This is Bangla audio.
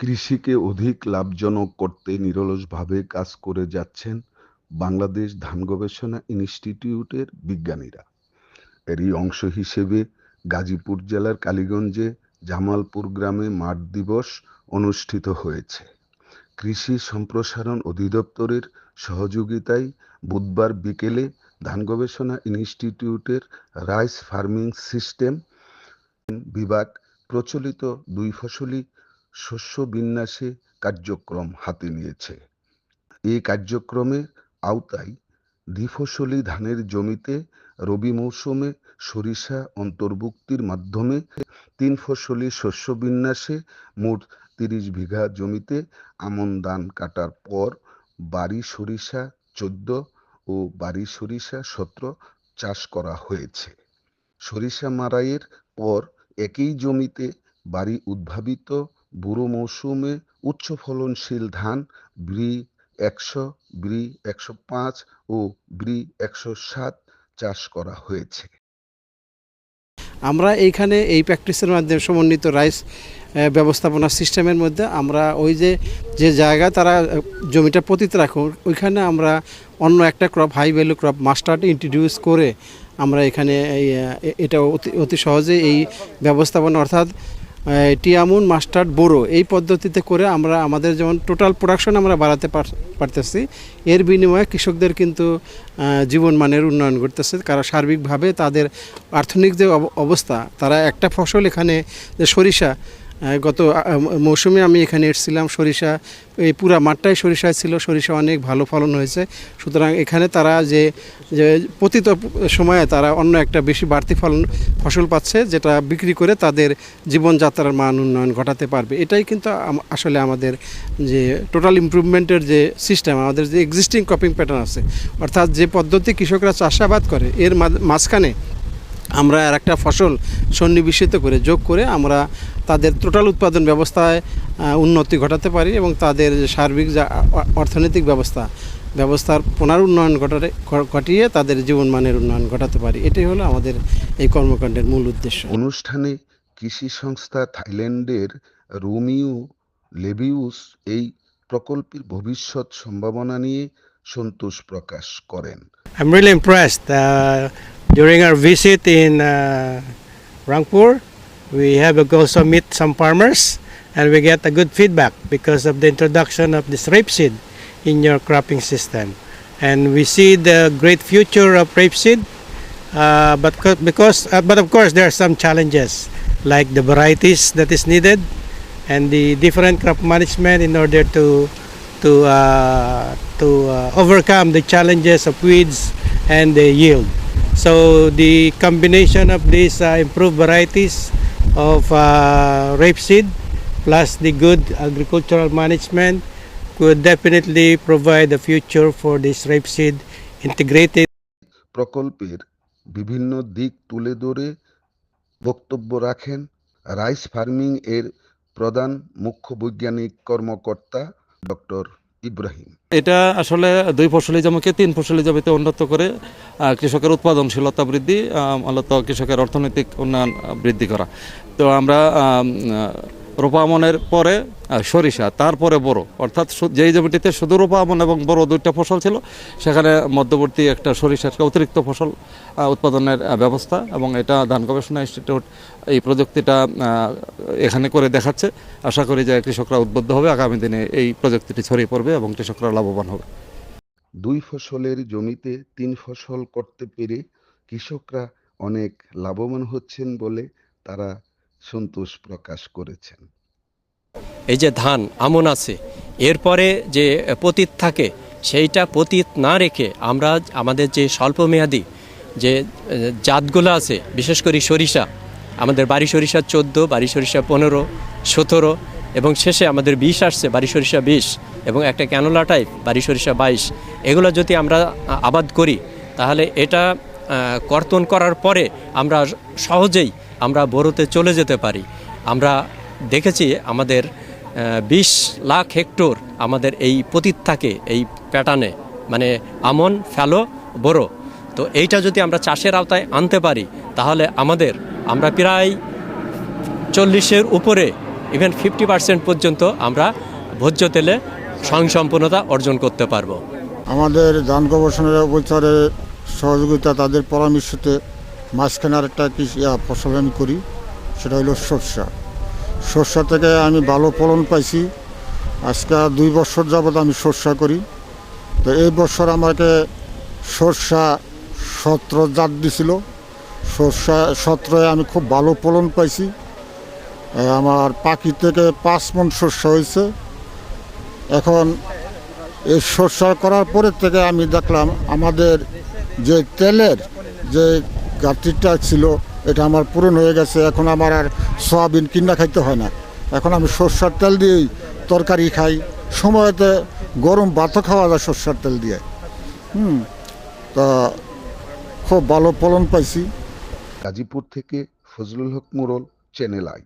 কৃষিকে অধিক লাভজনক করতে নিরলসভাবে কাজ করে যাচ্ছেন বাংলাদেশ ধান গবেষণা ইনস্টিটিউটের বিজ্ঞানীরা। এরই অংশ হিসেবে গাজীপুর জেলার কালীগঞ্জে জামালপুর গ্রামে মাঠ দিবস অনুষ্ঠিত হয়েছে। কৃষি সম্প্রসারণ অধিদপ্তরের সহযোগিতায় বুধবার বিকেলে ধান গবেষণা ইনস্টিটিউটের রাইস ফার্মিং সিস্টেম বিভাগ প্রচলিত দুই ফসলি শস্য বিন্যাসে কার্যক্রম হাতে নিয়েছে। এই কার্যক্রমের আওতায় দ্বিফসলি ধানের জমিতে রবি মৌসুমে সরিষা অন্তর্ভুক্তির মাধ্যমে তিন ফসলি শস্য বিন্যাসে মোট তিরিশ বিঘা জমিতে আমন ধান কাটার পর বাড়ি সরিষা চোদ্দ ও বাড়ি সরিষা সতেরো চাষ করা হয়েছে। সরিষা মারাইয়ের পর একই জমিতে বাড়ি উদ্ভাবিত বুড়ো মৌসুমে উচ্চ ফলনশীল ধান ব্রি একশো ব্রি একশো পাঁচ ও ব্রি একশো সাত চাষ করা হয়েছে। আমরা এইখানে এই প্র্যাকটিসের মাধ্যমে সমন্বিত রাইস ব্যবস্থাপনা সিস্টেমের মধ্যে আমরা ওই যে যে জায়গা তারা জমিটা পতিত রাখুন, ওইখানে আমরা অন্য একটা crop high value crop mustard introduce করে আমরা এখানে এটা অতি অতি সহজে এই ব্যবস্থাপনা, অর্থাৎ টিয়ামুন, মাস্টার্ড, বোরো এই পদ্ধতিতে করে আমরা আমাদের যেমন টোটাল প্রোডাকশন আমরা বাড়াতে পারতেছি। এর বিনিময়ে কৃষকদের কিন্তু জীবন জীবনমানের উন্নয়ন ঘটতেছে। কারণ সার্বিকভাবে তাদের আর্থনিক যে অব- অবস্থা, তারা একটা ফসল এখানে যে সরিষা গত মৌসুমে আমি এখানে এসেছিলাম। সরিষা, এই পুরা মাঠটাই সরিষা ছিল। সরিষা অনেক ভালো ফলন হয়েছে। সুতরাং এখানে তারা যে পতিত সময়ে তারা অন্য একটা বেশি বাড়তি ফলন, ফসল পাচ্ছে, যেটা বিক্রি করে তাদের জীবনযাত্রার মান উন্নয়ন ঘটাতে পারবে। এটাই কিন্তু আসলে আমাদের যে টোটাল ইমপ্রুভমেন্টের যে সিস্টেম আমাদের যে এক্সিস্টিং ক্রপিং প্যাটার্ন আছে। অর্থাৎ যে পদ্ধতি কৃষকরা চাষাবাদ করে, এর মাঝখানে আমরা আর একটা ফসল সন্নিবেশিত করে, যোগ করে আমরা তাদের টোটাল উৎপাদন ব্যবস্থায় উন্নতি ঘটাতে পারি এবং তাদের যে সার্বিক যা অর্থনৈতিক ব্যবস্থা ব্যবস্থার পুনরুন্নয়ন ঘটাতে ঘটিয়ে তাদের জীবনমানের উন্নয়ন ঘটাতে পারি এটাই হলো আমাদের এই কর্মকাণ্ডের মূল উদ্দেশ্য অনুষ্ঠানে কৃষি সংস্থা থাইল্যান্ডের রোমিও লেবিউস এই প্রকল্পের ভবিষ্যৎ সম্ভাবনা নিয়ে সন্তোষ প্রকাশ করেন I'm really impressed. Uh, during our visit in uh, Rangpur, we have a go also meet some farmers and we get a good feedback because of the introduction of this rapeseed in your cropping system. And we see the great future of rapeseed, uh, but because uh, but of course there are some challenges like the varieties that is needed and the different crop management in order to to uh, to uh, overcome the challenges of weeds and the yield. So the combination of these uh, improved varieties of uh, rapeseed plus the good agricultural management could definitely provide a future for this rapeseed integrated. প্রকল্পের বিভিন্ন দিক তুলে ধরে বক্তব্য রাখেন রাইস ফার্মিং এর প্রধান মুখ্য বৈজ্ঞানিক কর্মকর্তা ডক্টর ইব্রাহিম। এটা আসলে দুই ফসলি জমিকে তিন ফসলি জমিতে উন্নত করে কৃষকের উৎপাদনশীলতা বৃদ্ধি মূলত কৃষকের অর্থনৈতিক উন্নয়ন বৃদ্ধি করা। তো আমরা আম, রোপা আমনের পরে সরিষা তারপরে বড় অর্থাৎ যেই জমিটিতে শুধু রোপা আমন এবং বড় দুইটা ফসল ছিল সেখানে মধ্যবর্তী একটা সরিষার অতিরিক্ত ফসল উৎপাদনের ব্যবস্থা এবং এটা ধান গবেষণা ইনস্টিটিউট এই প্রযুক্তিটা এখানে করে দেখাচ্ছে। আশা করি যে কৃষকরা উদ্বুদ্ধ হবে আগামী দিনে এই প্রযুক্তিটি ছড়িয়ে পড়বে এবং কৃষকরা লাভবান হবে। দুই ফসলের জমিতে তিন ফসল করতে পেরে কৃষকরা অনেক লাভবান হচ্ছেন বলে তারা সন্তোষ প্রকাশ করেছেন। এই যে ধান আমন আছে, এরপরে যে পতিত থাকে, সেইটা পতিত না রেখে আমরা আমাদের যে স্বল্পমেয়াদী যে জাতগুলো আছে, বিশেষ করে সরিষা, আমাদের বাড়ি সরিষা চোদ্দ, বাড়ি সরিষা পনেরো, সতেরো, এবং শেষে আমাদের বিষ আসছে, বাড়ি সরিষা বিষ, এবং একটা ক্যানোলা টাইপ বাড়ি সরিষা বাইশ, এগুলো যদি আমরা আবাদ করি, তাহলে এটা কর্তন করার পরে আমরা সহজেই আমরা বড়োতে চলে যেতে পারি। আমরা দেখেছি আমাদের বিশ লাখ হেক্টর আমাদের এই পতিত থাকে এই প্যাটার্নে। মানে আমন ফ্যালো বড়ো তো এইটা যদি আমরা চাষের আওতায় আনতে পারি, তাহলে আমাদের, আমরা প্রায় চল্লিশের উপরে ইভেন ফিফটি পার্সেন্ট পর্যন্ত আমরা ভোজ্য তেলে স্বয়ংসম্পূর্ণতা অর্জন করতে পারব। আমাদের ধান গবেষণার উপচারে সহযোগিতা তাদের পরামর্শতে মাঝখানে আরেকটা কৃষি ফসল আমি করি, সেটা হলো সরষা। সরষা থেকে আমি ভালো ফলন পাইছি। আজকে দুই বছর যাবৎ আমি সরষা করি। তো এই বছর আমাকে সরষা সত্র জাত দিছিল। সরষা সত্রয় আমি খুব ভালো ফলন পাইছি। আমার পাখি থেকে পাঁচ মন শস্য হয়েছে। এখন এই সরষা করার পরের থেকে আমি দেখলাম আমাদের যে তেলের যে ঘাটতিটা ছিল, এটা আমার পূরণ হয়ে গেছে। এখন আমার আর সয়াবিন কিনা খাইতে হয় না। এখন আমি সরষার তেল দিয়েই তরকারি খাই। সময়তে গরম ভাতও খাওয়া যায় সরষার তেল দিয়ে। হুম, তা খুব ভালো ফলন পাইছি। গাজীপুর থেকে ফজলুল হক মোড়ল চ্যানেল আই